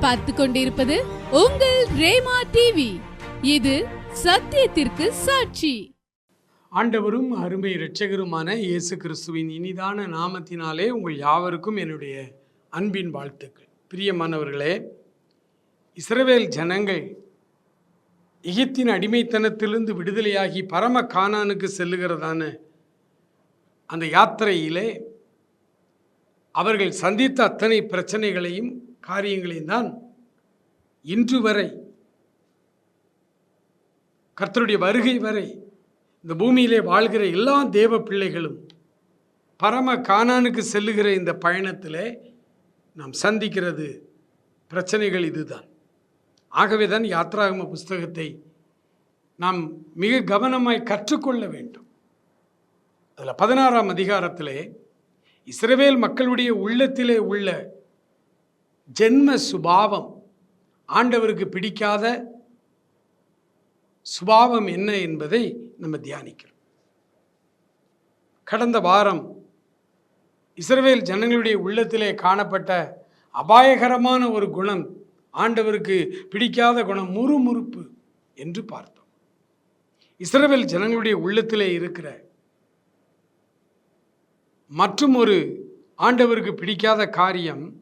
பார்த்து கொண்டிருப்பது உங்கள் ரேமா டிவி இது சத்தியத்திற்கு சாட்சி. ஆண்டவரும் அருமை இரட்சகருமான இயேசு கிறிஸ்துவின் இனிதான நாமத்தினாலே உங்கள் யாவருக்கும் என்னுடைய அன்பின் வாழ்த்துக்கள். பிரியமானவர்களே இஸ்ரவேல் ஜனங்கள் எகிப்தின் அடிமைத்தனத்திலிருந்து விடுதலையாகி பரம கானானுக்கு செல்லுகிறதான அந்த யாத்திரையிலே அவர்கள் சந்தித்த அத்தனை பிரச்சனைகளையும் காரியங்களையும் தான் இன்று வரை கர்த்தருடைய வருகை வரை இந்த பூமியிலே வாழ்கிற எல்லா தேவ பிள்ளைகளும் பரம காணானுக்கு செல்லுகிற இந்த பயணத்தில் நாம் சந்திக்கிறது பிரச்சனைகள் இதுதான். ஆகவே தான் யாத்ராகம புஸ்தகத்தை நாம் மிக கவனமாய் கற்றுக்கொள்ள வேண்டும். அதில் பதினாறாம் அதிகாரத்திலே இஸ்ரவேல் மக்களுடைய உள்ளத்திலே உள்ள ஜென்ம சுபாவம். ஆண்டவருக்கு பிடிக்காத சுபாவம் என்ன என்பதை நம்ம தியானிக்கிறோம். கடந்த வாரம் இஸ்ரவேல் ஜனங்களுடைய உள்ளத்திலே காணப்பட்ட அபாயகரமான ஒரு குணம் ஆண்டவருக்கு பிடிக்காத குணம் முறுமுறுப்பு என்று பார்த்தோம். இஸ்ரவேல் ஜனங்களுடைய உள்ளத்திலே இருக்கிற மற்றும் ஒரு ஆண்டவருக்கு பிடிக்காத காரியம்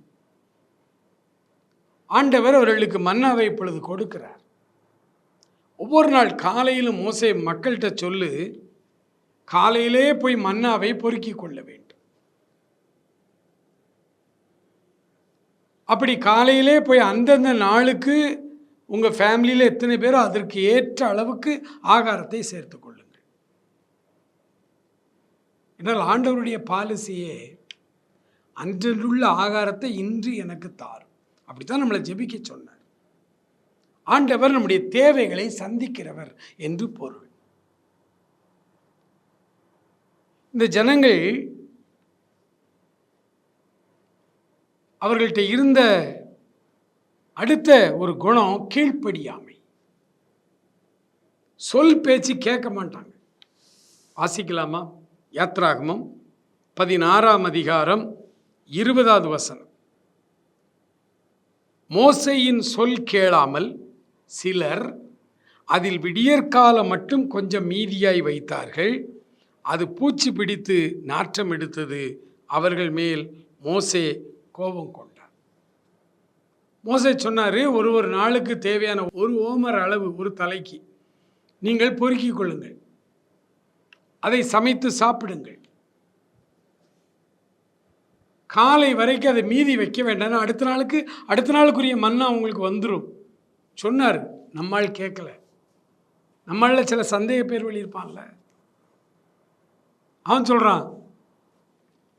ஆண்டவர் அவர்களுக்கு மன்னாவை இப்பொழுது கொடுக்கிறார். ஒவ்வொரு நாள் காலையிலும் மோசை மக்கள்கிட்ட சொல்லு காலையிலே போய் மன்னாவை பொறுக்கி கொள்ள வேண்டும். அப்படி காலையிலே போய் அந்தந்த நாளுக்கு உங்கள் ஃபேமிலியில் எத்தனை பேரோ அதற்கு ஏற்ற அளவுக்கு ஆகாரத்தை சேர்த்து கொள்ளுங்கள். என்றால் ஆண்டவருடைய பாலிசியே அன்றிலுள்ள ஆகாரத்தை இன்று எனக்கு தாரும். அப்படித்தான் நம்மளை ஜெபிக்க சொன்னார். ஆண்டவர் நம்முடைய தேவைகளை சந்திக்கிறவர் என்று பொருள். இந்த ஜனங்கள் அவர்கள்ட்ட இருந்த அடுத்த ஒரு குணம் கீழ்ப்படியாமை. சொல் பேச்சு கேட்க மாட்டாங்க. வாசிக்கலாமா? யாத்ராகமம் பதினாறாம் அதிகாரம் இருபதாவது வசனம். மோசையின் சொல் கேளாமல் சிலர் அதில் விடியற்காலம் மட்டும் கொஞ்சம் மீதியாய் வைத்தார்கள். அது பூச்சி பிடித்து நாற்றம் எடுத்தது. அவர்கள் மேல் மோசே கோபம் கொண்டார் மோசே சொன்னார் ஒரு ஒரு நாளுக்கு தேவையான ஒரு ஓமர் அளவு ஒரு தலைக்கு நீங்கள் பொறுக்கிக் கொள்ளுங்கள். அதை சமைத்து சாப்பிடுங்கள். காலை வரைக்கும் அதை மீதி வைக்க வேண்டாம். அடுத்த நாளுக்கு அடுத்த நாளுக்குரிய மன்னா உங்களுக்கு வந்துடும் சொன்னார். நம்மால் கேட்கல நம்மளில் சில சந்தேக பேர் வெளியிருப்பான்ல அவன் சொல்கிறான்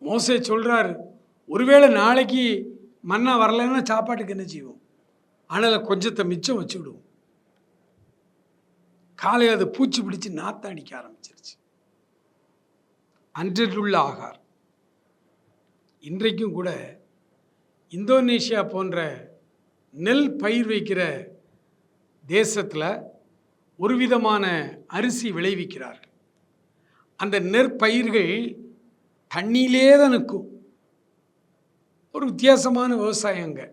மோசே சொல்கிறார் ஒருவேளை நாளைக்கு மண்ணா வரலைன்னா சாப்பாட்டுக்கு என்ன செய்வோம்? ஆனால் கொஞ்சத்தை மிச்சம் வச்சு விடுவோம். காலையில் அது பூச்சி பிடிச்சி நாற்றம் அடிக்க ஆரம்பிச்சிருச்சு. அன்றிலுள்ள ஆகாரம் இன்றைக்கும் கூட இந்தோனேஷியா போன்ற நெல் பயிர் வைக்கிற தேசத்தில் ஒரு விதமான அரிசி விளைவிக்கிறார்கள். அந்த நெற்பயிர்கள் தண்ணியிலே தான் நிற்கும். ஒரு வித்தியாசமான விவசாயங்க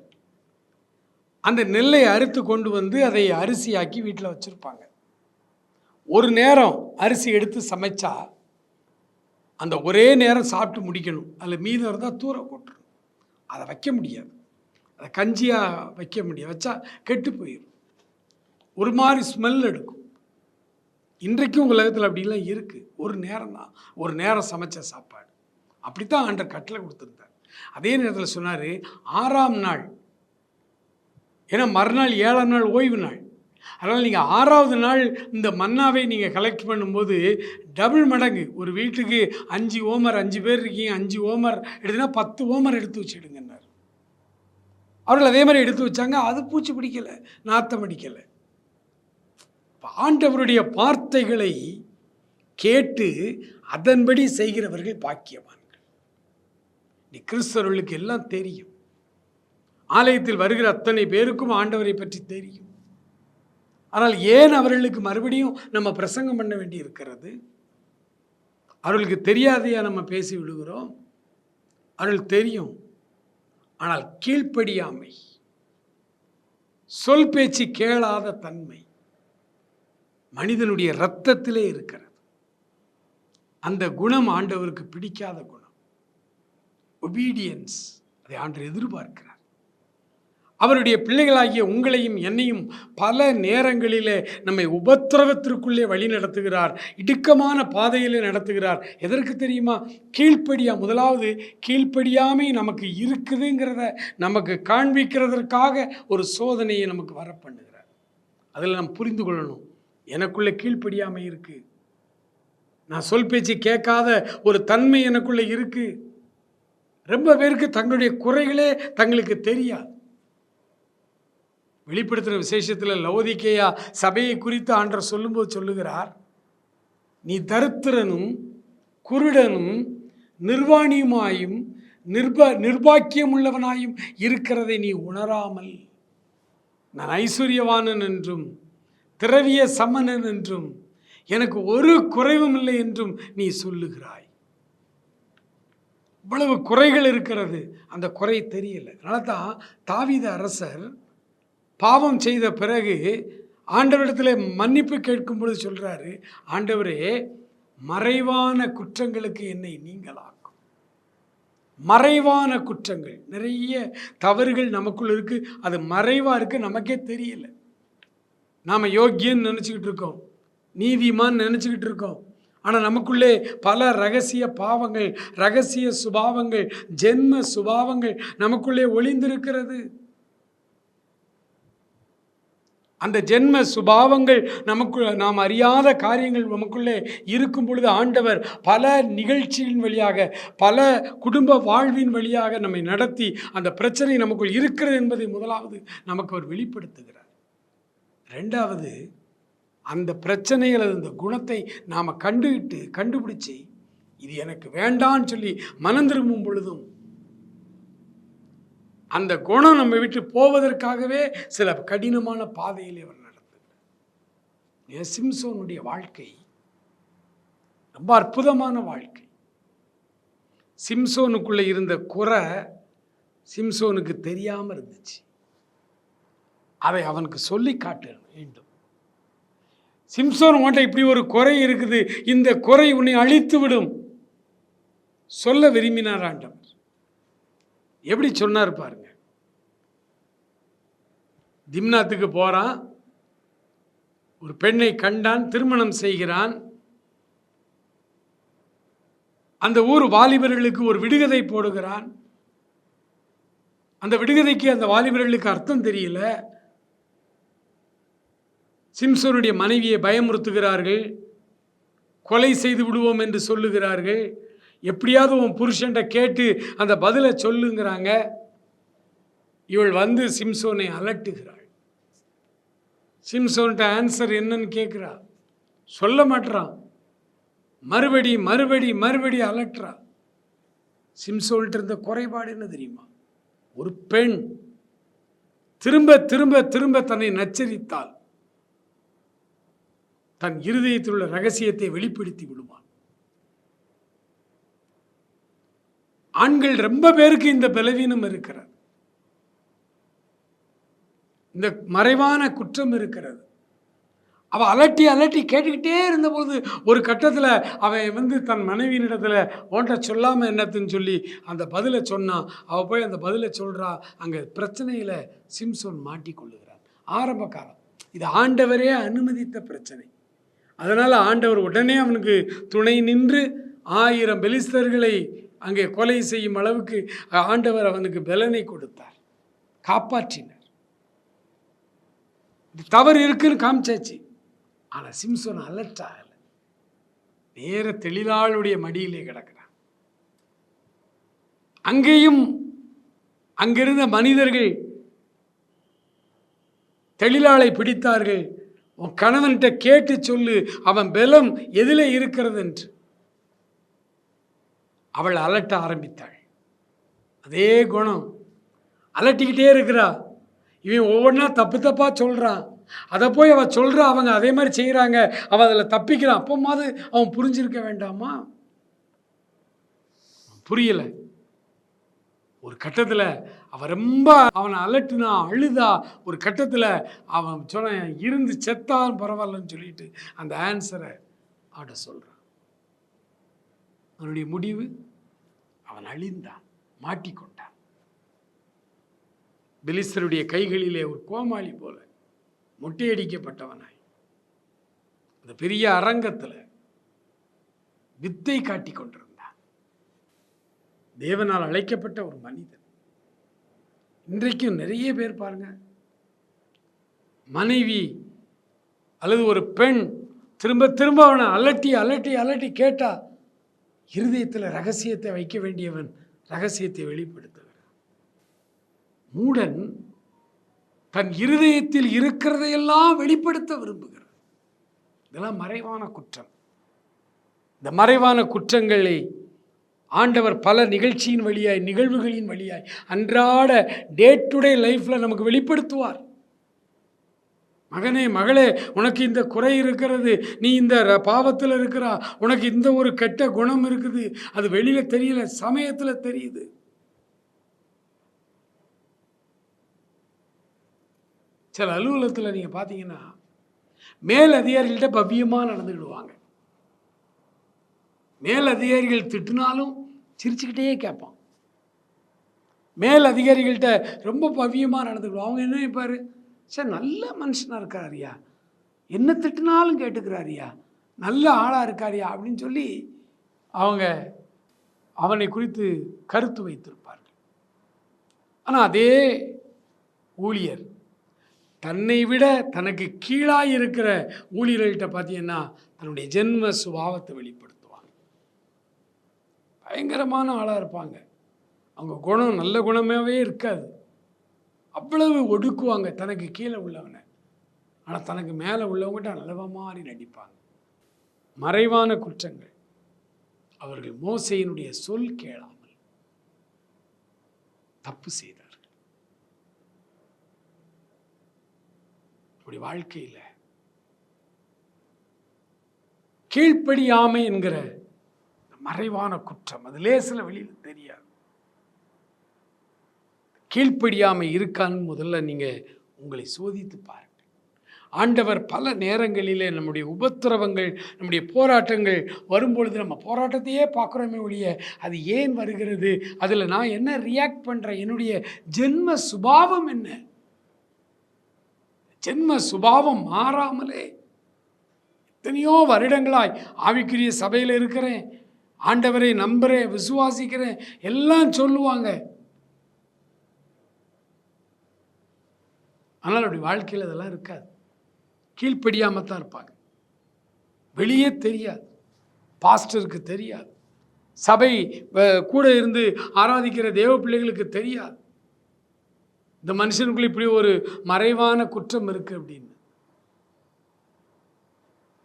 அந்த நெல்லை அறுத்து கொண்டு வந்து அதை அரிசியாக்கி வீட்டில் வச்சுருப்பாங்க. ஒரு நேரம் அரிசி எடுத்து சமைச்சா அந்த ஒரே நேரம் சாப்பிட்டு முடிக்கணும். அதில் மீதம் இருந்தால் தூர போட்டுரும். அதை வைக்க முடியாது. அதை கஞ்சியாக வைக்க முடியாது. வச்சா கெட்டு போயிடும் ஒரு மாதிரி ஸ்மெல் எடுக்கும். இன்றைக்கும் உலகத்தில் அப்படிலாம் இருக்குது ஒரு நேரம் தான். ஒரு நேரம் சமைச்ச சாப்பாடு. அப்படித்தான் ஆண்டர் கட்டளை கொடுத்துருந்தார். அதே நேரத்தில் சொன்னார் ஆறாம் நாள். ஏன்னா மறுநாள் ஏழாம் நாள் ஓய்வு நாள். அதனால் நீங்கள் ஆறாவது நாள் இந்த மன்னாவை நீங்கள் கலெக்ட் பண்ணும்போது டபுள் மடங்கு. ஒரு வீட்டுக்கு அஞ்சு ஓமர் அஞ்சு பேர் இருக்கீங்க அஞ்சு ஓமர் எடுத்துனா பத்து ஓமர் எடுத்து வச்சுடுங்கன்னார். அவர்கள் அதே மாதிரி எடுத்து வச்சாங்க. அது பூச்சி பிடிக்கலை நாத்தம் அடிக்கலை. ஆண்டவருடைய வார்த்தைகளை கேட்டு அதன்படி செய்கிறவர்கள் பாக்கியவான்கள். நீ கிறிஸ்தவர்களுக்கு எல்லாம் தெரியும். ஆலயத்தில் வருகிற அத்தனை பேருக்கும் ஆண்டவரை பற்றி தெரியும். ஆனால் ஏன் அவர்களுக்கு மறுபடியும் நம்ம பிரசங்கம் பண்ண வேண்டி இருக்கிறது? அவர்களுக்கு தெரியாதையா நம்ம பேசி விடுகிறோம்? அவர்கள் தெரியும். ஆனால் கீழ்ப்படியாமை சொல் பேச்சு கேளாத தன்மை மனிதனுடைய இரத்தத்திலே இருக்கிறது. அந்த குணம் ஆண்டவருக்கு பிடிக்காத குணம். ஒபீடியன்ஸ் அதை ஆண்டு எதிர்பார்க்கிறார். அவருடைய பிள்ளைகளாகிய உங்களையும் என்னையும் பல நேரங்களிலே நம்மை உபத்திரவத்திற்குள்ளே வழி நடத்துகிறார். இடுக்கமான பாதையிலே நடத்துகிறார். எதற்கு தெரியுமா? கீழ்ப்படியா முதலாவது கீழ்ப்படியாமை நமக்கு இருக்குதுங்கிறத நமக்கு காண்பிக்கிறதற்காக ஒரு சோதனையை நமக்கு வர பண்ணுகிறார் அதில் நாம் புரிந்து கொள்ளணும். எனக்குள்ளே கீழ்ப்படியாமை இருக்குது நான் சொல் பேச்சு கேட்காத ஒரு தன்மை எனக்குள்ளே இருக்குது ரொம்ப பேருக்கு தங்களுடைய குறைகளே தங்களுக்கு தெரியாது. வெளிப்படுத்துகிற விசேஷத்தில் லவோதிக்கேயா சபையை குறித்து ஆண்டர் சொல்லும்போது சொல்லுகிறார் நீ தருத்திரனும் குருடனும் நிர்வாணியுமாயும் நிர்ப நிர்பாக்கியம் உள்ளவனாயும் இருக்கிறதை நீ உணராமல் நான் ஐஸ்வர்யவானன் என்றும் திரவிய சமணன் என்றும் எனக்கு ஒரு குறைவும் இல்லை என்றும் நீ சொல்லுகிறாய். இவ்வளவு குறைகள் இருக்கிறது. அந்த குறை தெரியல. அதனால தான் தாவித அரசர் பாவம் செய்த பிறகு ஆண்டவரிடத்தில் மன்னிப்பு கேட்கும் பொழுது சொல்கிறாரு ஆண்டவரே மறைவான குற்றங்களுக்கு என்னை நீங்களாக்கும். மறைவான குற்றங்கள் நிறைய தவறுகள் நமக்குள்ள இருக்கு. அது மறைவாக இருக்கு நமக்கே தெரியல. நாம் யோக்கியன்னு நினச்சிக்கிட்டு இருக்கோம் நீதிமான்னு நினச்சிக்கிட்டு இருக்கோம். ஆனால் நமக்குள்ளே பல ரகசிய பாவங்கள் ரகசிய சுபாவங்கள் ஜென்ம சுபாவங்கள் நமக்குள்ளே ஒளிந்திருக்கிறது. அந்த ஜென்ம சுபாவங்கள் நமக்கு நாம் அறியாத காரியங்கள் நமக்குள்ளே இருக்கும் பொழுது ஆண்டவர் பல நிகழ்ச்சியின் வழியாக பல குடும்ப வாழ்வின் வழியாக நம்மை நடத்தி அந்த பிரச்சனை நமக்குள் இருக்கிறது என்பதை முதலாவது நமக்கு அவர் வெளிப்படுத்துகிறார். ரெண்டாவது அந்த பிரச்சனை அல்லது அந்த குணத்தை நாம் கண்டுகிட்டு கண்டுபிடிச்சி இது எனக்கு வேண்டான்னு சொல்லி மனம் திரும்பும் பொழுதும் அந்த குணம் நம்ம விட்டு போவதற்காகவே சில கடினமான பாதையில் அவர் நடந்தது சிம்சோனுடைய வாழ்க்கை ரொம்ப அற்புதமான வாழ்க்கை. சிம்சோனுக்குள்ளே இருந்த குறை சிம்சோனுக்கு தெரியாமல் இருந்துச்சு. அதை அவனுக்கு சொல்லி காட்ட வேண்டும். சிம்சோன் உன்ட்ட இப்படி ஒரு குறை இருக்குது இந்த குறை உன்னை அழித்து விடும் சொல்ல விரும்பினார் ஆண்டவர் எப்படி சொன்னார் பாருங்க. திம்னாத்துக்கு போகிறான் ஒரு பெண்ணை கண்டான் திருமணம் செய்கிறான். அந்த ஊர் வாலிபர்களுக்கு ஒரு விடுகதை போடுகிறான். அந்த விடுகதைக்கு அந்த வாலிபர்களுக்கு அர்த்தம் தெரியல. சிம்சோனுடைய மனைவியை பயமுறுத்துகிறார்கள். கொலை செய்து விடுவோம் என்று சொல்லுகிறார்கள். எப்படியாவது உன் புருஷன்ட்ட கேட்டு அந்த பதிலை சொல்லுங்கிறாங்க. இவள் வந்து சிம்சோனை அலட்டுகிறாள் சிம்சோன்ட்ட ஆன்சர் என்னன்னு கேட்குறா சொல்ல மாட்டுறான் மறுபடி மறுபடி மறுபடி அலட்டுறா சிம்சோன்ட்டு இருந்த குறைபாடு என்ன தெரியுமா? ஒரு பெண் திரும்ப திரும்ப திரும்ப தன்னை நச்சரித்தால் தன் இருதயத்தில் உள்ள ரகசியத்தை வெளிப்படுத்தி விடுவான். ஆண்கள் ரொம்ப பேருக்கு இந்த பலவீனம் இருக்கிறார் இந்த மறைவான குற்றம் இருக்கிறது. அவள் அலட்டி அலட்டி கேட்டுக்கிட்டே இருந்தபோது ஒரு கட்டத்தில் அவன் வந்து தன் மனைவியினிடத்தில் ஓட்ட சொல்லாமல் என்னத்துன்னு சொல்லி அந்த பதிலை சொன்னான் அவள் போய் அந்த பதிலை சொல்கிறா அங்கே பிரச்சனையில் சிம்சோன் மாட்டிக்கொள்ளுகிறான் ஆரம்ப காலம். இது ஆண்டவரே அனுமதித்த பிரச்சனை. அதனால் ஆண்டவர் உடனே அவனுக்கு துணை நின்று ஆயிரம் பெலிஸ்தர்களை அங்கே கொலை செய்யும் அளவுக்கு ஆண்டவர் அவனுக்கு பலனை கொடுத்தார். காப்பாற்றினார். தவறு இருக்குன்னு காமிச்சாச்சு. ஆனால் சிம்சோன் அலர்ட் ஆகலை நேர தெளிலாளுடைய மடியிலே கிடக்கிறான். அங்கேயும் அங்கிருந்த மனிதர்கள் தெளிலாளை பிடித்தார்கள். உன் கணவன்கிட்ட கேட்டு சொல்லு அவன் பலம் எதில் இருக்கிறது என்று அவள் அலட்ட ஆரம்பித்தாள். அதே குணம். அலட்டிக்கிட்டே இருக்கிறா. இவன் ஒவ்வொன்றா தப்பு தப்பாக சொல்கிறான் அதை போய் அவள் சொல்கிறா அவங்க அதே மாதிரி செய்கிறாங்க அவன் அதில் தப்பிக்கிறான். அப்போமாவது அவன் புரிஞ்சிருக்க வேண்டாமா? புரியலை. ஒரு கட்டத்தில் அவன் ரொம்ப அவனை அலட்டுனா அழுதா ஒரு கட்டத்தில் அவன் சொன்ன இருந்து செத்தான் பரவாயில்லன்னு சொல்லிட்டு அந்த ஆன்சரை ஆட சொல்கிறான் அவனுடைய முடிவு அவன் அழிந்தான் மாட்டிக்கொண்டான். பிலிஸ்தருடைய கைகளிலே ஒரு கோமாளி போல மொட்டையடிக்கப்பட்டவனாய். அந்த பெரிய அரங்கத்தில் வித்தை காட்டி கொண்டிருந்தான். தேவனால் அழைக்கப்பட்ட ஒரு மனிதன். இன்றைக்கும் நிறைய பேர் பாருங்க. மனைவி அல்லது ஒரு பெண் திரும்ப திரும்ப அவனை அலட்டி அலட்டி அலட்டி கேட்டா இருதயத்தில் ரகசியத்தை வைக்க வேண்டியவன் ரகசியத்தை வெளிப்படுத்த மூடன் தன் இருதயத்தில் இருக்கிறதையெல்லாம் வெளிப்படுத்த விரும்புகிறார். இதெல்லாம் மறைவான குற்றம். இந்த மறைவான குற்றங்களை ஆண்டவர் பல நிகழ்ச்சியின் வழியாய் நிகழ்வுகளின் வழியாய் அன்றாட டே டு டே லைஃப்பில் நமக்கு வெளிப்படுத்துவார். மகனே மகளே உனக்கு இந்த குறை இருக்கிறது நீ இந்த பாவத்தில் இருக்கிறா உனக்கு இந்த ஒரு கெட்ட குணம் இருக்குது அது வெளியில் தெரியல சமயத்தில் தெரியுது. சில அலுவலகத்தில் நீங்கள் பார்த்தீங்கன்னா மேல் அதிகாரிகள்கிட்ட பவ்யமாக நடந்துக்கிடுவாங்க. மேல் அதிகாரிகள் திட்டினாலும் சிரிச்சுக்கிட்டே கேட்பான். மேல் அதிகாரிகள்கிட்ட ரொம்ப பவ்யமாக நடந்துக்கிடுவோம் அவங்க என்ன நினைப்பாரு? சார் நல்ல மனுஷனாக இருக்காரியா என்ன திட்டினாலும் கேட்டுக்கிறாரியா நல்ல ஆளாக இருக்காரியா அப்படின்னு சொல்லி அவங்க அவனை குறித்து கருத்து வைத்திருப்பார்கள். ஆனால் அதே ஊழியர் தன்னை விட தனக்கு கீழாக இருக்கிற ஊழியர்கள்ட்ட பார்த்தீங்கன்னா தன்னுடைய ஜென்ம சுபாவத்தை வெளிப்படுத்துவாங்க. பயங்கரமான ஆளாக இருப்பாங்க. அவங்க குணம் நல்ல குணமாகவே இருக்காது. அவ்வளவு ஒடுக்குவாங்க தனக்கு கீழே உள்ளவனை. ஆனால் தனக்கு மேலே உள்ளவங்ககிட்ட நல்லவ மாதிரி நடிப்பாங்க. மறைவான குற்றங்கள். அவர்கள் மோசையினுடைய சொல் கேளாமல் தப்பு செய்தார் அப்படி வாழ்க்கையில். கீழ்ப்படியாமை என்கிற மறைவான குற்றம் அது லேசில் வெளியில் தெரியாது. கீழ்ப்படியாமை இருக்கான்னு முதல்ல நீங்கள் உங்களை சோதித்து பாருங்கள் ஆண்டவர் பல நேரங்களிலே நம்முடைய உபத்திரவங்கள் நம்முடைய போராட்டங்கள் வரும்பொழுது நம்ம போராட்டத்தையே பார்க்குறோமே ஒழிய அது ஏன் வருகிறது? அதில் நான் என்ன ரியாக்ட் பண்ணுறேன் என்னுடைய ஜென்ம சுபாவம் என்ன? ஜென்ம சுபாவம் மாறாமலே எத்தனையோ வருடங்களாய் ஆவிக்குரிய சபையில் இருக்கிறேன். ஆண்டவரை நம்புகிறேன் விசுவாசிக்கிறேன். எல்லாம் சொல்லுவாங்க. ஆனால் அப்படி வாழ்க்கையில் அதெல்லாம் இருக்காது. கீழ்ப்படியாமல் தான் இருப்பாங்க. வெளியே தெரியாது. பாஸ்டருக்கு தெரியாது. சபை கூட இருந்து ஆராதிக்கிற தேவ பிள்ளைகளுக்கு தெரியாது. இந்த மனுஷனுக்குள்ள இப்படி ஒரு மறைவான குற்றம் இருக்கு அப்படின்னு.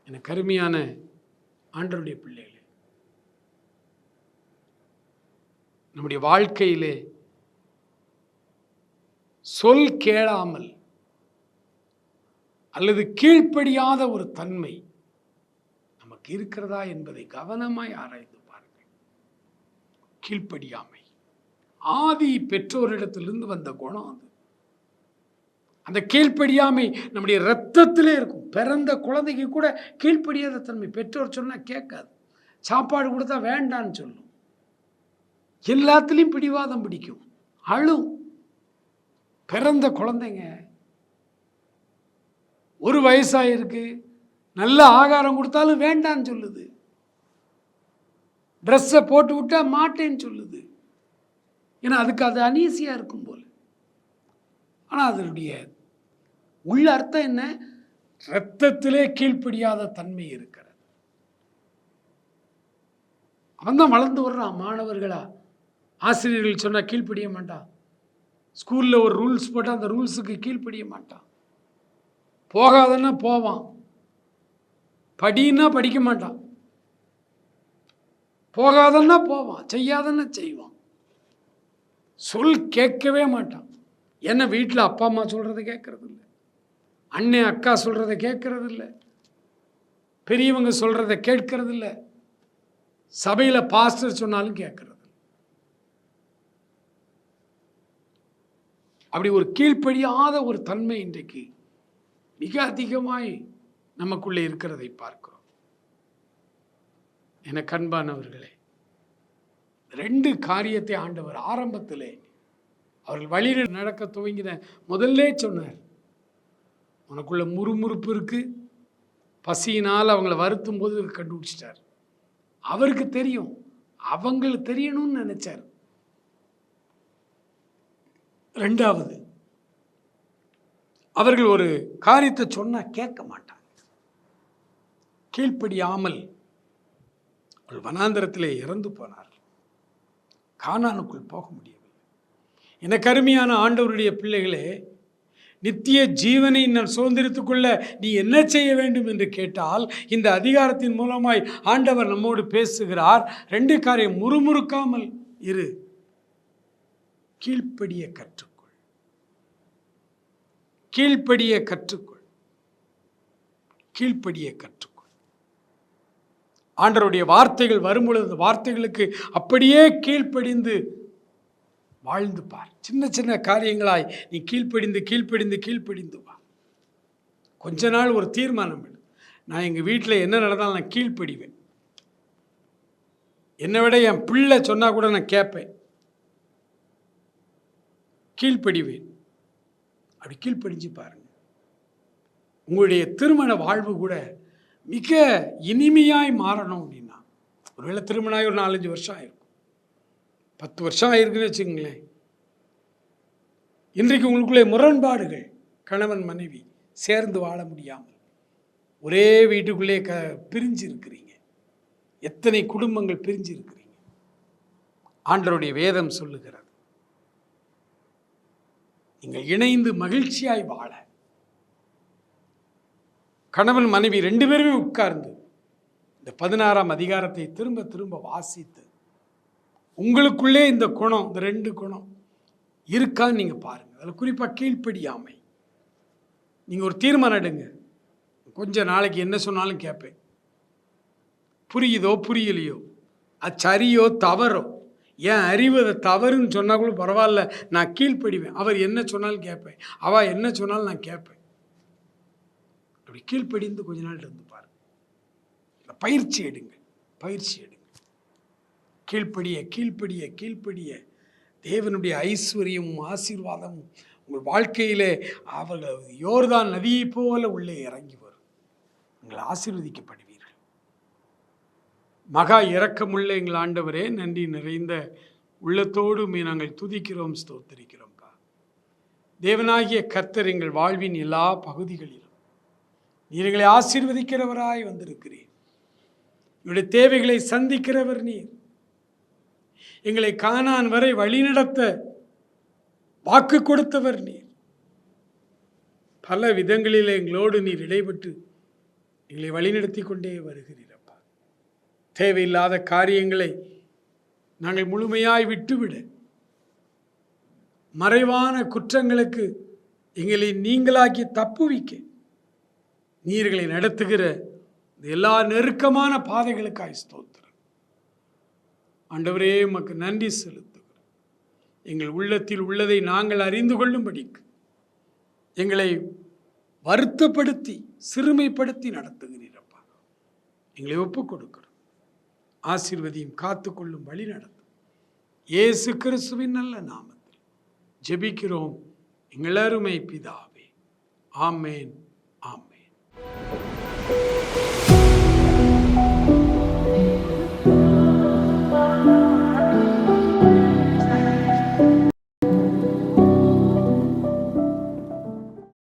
எனக்கு கருமையான ஆண்டருடைய பிள்ளைகளே நம்முடைய வாழ்க்கையிலே சொல் கேளாமல் அல்லது கீழ்ப்படியாத ஒரு தன்மை நமக்கு இருக்கிறதா என்பதை கவனமாய் ஆராய்ந்து பாருங்கள். கீழ்ப்படியாமை. ஆதி பெற்றோரிடத்திலிருந்து வந்த குணம் அது. அந்த கீழ்ப்படியாமை நம்முடைய ரத்தத்திலே இருக்கும். பிறந்த குழந்தைக்கு கூட கீழ்ப்படியாத தன்மை. பெற்றோர் சொன்னால் கேட்காது. சாப்பாடு கொடுத்தா வேண்டான்னு சொல்லும். எல்லாத்துலேயும் பிடிவாதம் பிடிக்கும். அழும். பிறந்த குழந்தைங்க ஒரு வயசாயிருக்கு. நல்ல ஆகாரம் கொடுத்தாலும் வேண்டான்னு சொல்லுது. ட்ரெஸ்ஸை போட்டு விட்டா மாட்டேன்னு சொல்லுது. ஏன்னா அதுக்கு அது அனீசியாக இருக்கும் போல். ஆனால் அதனுடைய உள்ள அர்த்தம் என்ன? ரத்தத்திலே கீழ்ப்படியாத தன்மை இருக்கிறது. அவன் தான் வளர்ந்து வர்றான் மாணவர்களா? ஆசிரியர்கள் சொன்னால் கீழ்ப்படிய மாட்டான் ஸ்கூலில் ஒரு ரூல்ஸ் போட்டால் அந்த ரூல்ஸுக்கு கீழ்ப்படிய மாட்டான் போகாதன்னா போவான். படின்னா படிக்க மாட்டான் போகாதன்னா போவான். செய்யாதன்னா செய்வான். சொல் கேட்கவே மாட்டான் என்ன வீட்டில் அப்பா அம்மா சொல்கிறத கேட்கறது இல்லை அண்ணன் அக்கா சொல்கிறத கேட்கறது இல்லை பெரியவங்க சொல்கிறத கேட்கறது இல்லை சபையில் பாஸ்டர் சொன்னாலும் கேட்கறது அப்படி ஒரு கீழ்ப்படியாத ஒரு தன்மை இன்றைக்கு மிக அதிகமாய் நமக்குள்ளே இருக்கிறதை பார்க்கிறோம். என கண்பானவர்களே ரெண்டு காரியத்தை ஆண்டவர் ஆரம்பத்திலே அவர்கள் வழியில் நடக்க துவங்கின முதல்லே சொன்னார் உனக்குள்ள முறுமுறுப்பு இருக்கு. பசியினால் அவங்கள வருத்தும் போது கண்டுபிடிச்சிட்டார். அவருக்கு தெரியும். அவங்களுக்கு தெரியணும்னு நினைச்சார். ரெண்டாவது அவர்கள் ஒரு காரியத்தை சொன்னால் கேட்க மாட்டாங்க. கீழ்ப்படியாமல் அவள் வனாந்தரத்திலே இறந்து போனார். காணானுக்குள் போக முடியவில்லை. என கருமையான ஆண்டவருடைய பிள்ளைகளே நித்திய ஜீவனை நான் சுதந்திரித்துக் கொள்ள நீ என்ன செய்ய வேண்டும் என்று கேட்டால் இந்த அதிகாரத்தின் மூலமாய் ஆண்டவர் நம்மோடு பேசுகிறார். ரெண்டு காரியம் முறுமுறுக்காமல் இரு. கீழ்ப்படிய கற்றுக்கொள். கீழ்ப்படிய கற்றுக்கொள். கீழ்ப்படிய கற்றுக்கொள். ஆண்டவருடைய வார்த்தைகள் வரும்பொழுது பொழுது வார்த்தைகளுக்கு அப்படியே கீழ்ப்படிந்து வாழ்ந்து பார். சின்ன சின்ன காரியங்களாய் நீ கீழ்ப்படிந்து கீழ்ப்படிந்து கீழ்ப்படிந்து வா. கொஞ்ச நாள் ஒரு தீர்மானம் எடு. நான் எங்கள் வீட்டில் என்ன நடந்தாலும் நான் கீழ்ப்படிவேன். என்னை விட என் பிள்ளை சொன்னால் கூட நான் கேட்பேன் கீழ்ப்படிவேன். அப்படி கீழ்ப்படிஞ்சு பாருங்கள் உங்களுடைய திருமண வாழ்வு கூட மிக இனிமையாய் மாறணும் அப்படின்னா. ஒருவேளை திருமணம் ஒரு நாலஞ்சு வருஷம் ஆயிரும். பத்து வருஷம் ஆயிருக்குன்னு வச்சுக்கோங்களேன். இன்றைக்கு உங்களுக்குள்ளே முரண்பாடுகள் கணவன் மனைவி சேர்ந்து வாழ முடியாமல் ஒரே வீட்டுக்குள்ளே க பிரிஞ்சு இருக்கிறீங்க எத்தனை குடும்பங்கள் பிரிஞ்சு இருக்கிறீங்க ஆண்டருடைய வேதம் சொல்லுகிறது. நீங்கள் இணைந்து மகிழ்ச்சியாய் வாழ. கணவன் மனைவி ரெண்டு பேருமே உட்கார்ந்து இந்த பதினாறாம் அதிகாரத்தை திரும்ப திரும்ப வாசித்து உங்களுக்குள்ளே இந்த குணம் இந்த ரெண்டு குணம் இருக்கான்னு நீங்கள் பாருங்கள் அதில் குறிப்பாக கீழ்ப்படியாமை. நீங்கள் ஒரு தீர்மானம் எடுங்க. கொஞ்சம் நாளைக்கு என்ன சொன்னாலும் கேட்பேன். புரியுதோ புரியலையோ? அது சரியோ தவறோ? ஏன் அறிவு அதை தவறுன்னு சொன்னால் கூட பரவாயில்ல நான் கீழ்ப்படிவேன். அவர் என்ன சொன்னாலும் கேட்பேன். அவள் என்ன சொன்னாலும் நான் கேட்பேன். அப்படி கீழ்ப்படிந்து கொஞ்ச நாள் இருந்து பாருங்கள் பயிற்சி எடுங்க. பயிற்சி எடுங்க. கீழ்ப்படிய கீழ்ப்படிய கீழ்ப்படிய. தேவனுடைய ஐஸ்வர்யமும் ஆசீர்வாதமும் உங்கள் வாழ்க்கையிலே அவர்கள் யோர்தான் நதியைப் போல உள்ளே இறங்கி வரும். நீங்கள் ஆசீர்வதிக்கப்படுவீர்கள். மகா இறக்கமுள்ள எங்கள் ஆண்டவரே நன்றி நிறைந்த உள்ளத்தோடு நாங்கள் துதிக்கிறோம் ஸ்தோத்திரிக்கிறோம்ப்பா. தேவனாகிய கர்த்தர் எங்கள் வாழ்வின் எல்லா பகுதிகளிலும் நீர் எங்களை ஆசீர்வதிக்கிறவராய் வந்திருக்கிறீர். என்னுடைய தேவைகளை சந்திக்கிறவர் நீர். எங்களை காணான் வரை வழிநடத்த வாக்கு கொடுத்தவர் நீர். பல விதங்களில் எங்களோடு நீர் இடைபட்டு எங்களை வழிநடத்தி கொண்டே வருகிறீரப்பா தேவையில்லாத காரியங்களை நாங்கள் முழுமையாய் விட்டுவிட மறைவான குற்றங்களுக்கு எங்களை நீங்களாக்கி தப்புவிக்க நீர்களை நடத்துகிற எல்லா நெருக்கமான பாதைகளுக்காய் ஸ்தோத்திரம். ஆண்டவரே உமக்கு நன்றி செலுத்துகிறோம். எங்கள் உள்ளத்தில் உள்ளதை நாங்கள் அறிந்து கொள்ளும்படிக்கு எங்களை வருத்தப்படுத்தி சிறுமைப்படுத்தி நடத்துகிறீரப்பா எங்களை ஒப்புக் கொடுக்கிறோம். ஆசீர்வதியும் காத்துக்கொள்ளும் வழி நடத்தும். இயேசு கிறிஸ்துவின் நல்ல நாமத்தில் ஜெபிக்கிறோம். எங்கள் அருமை பிதாவே. ஆமேன் ஆம்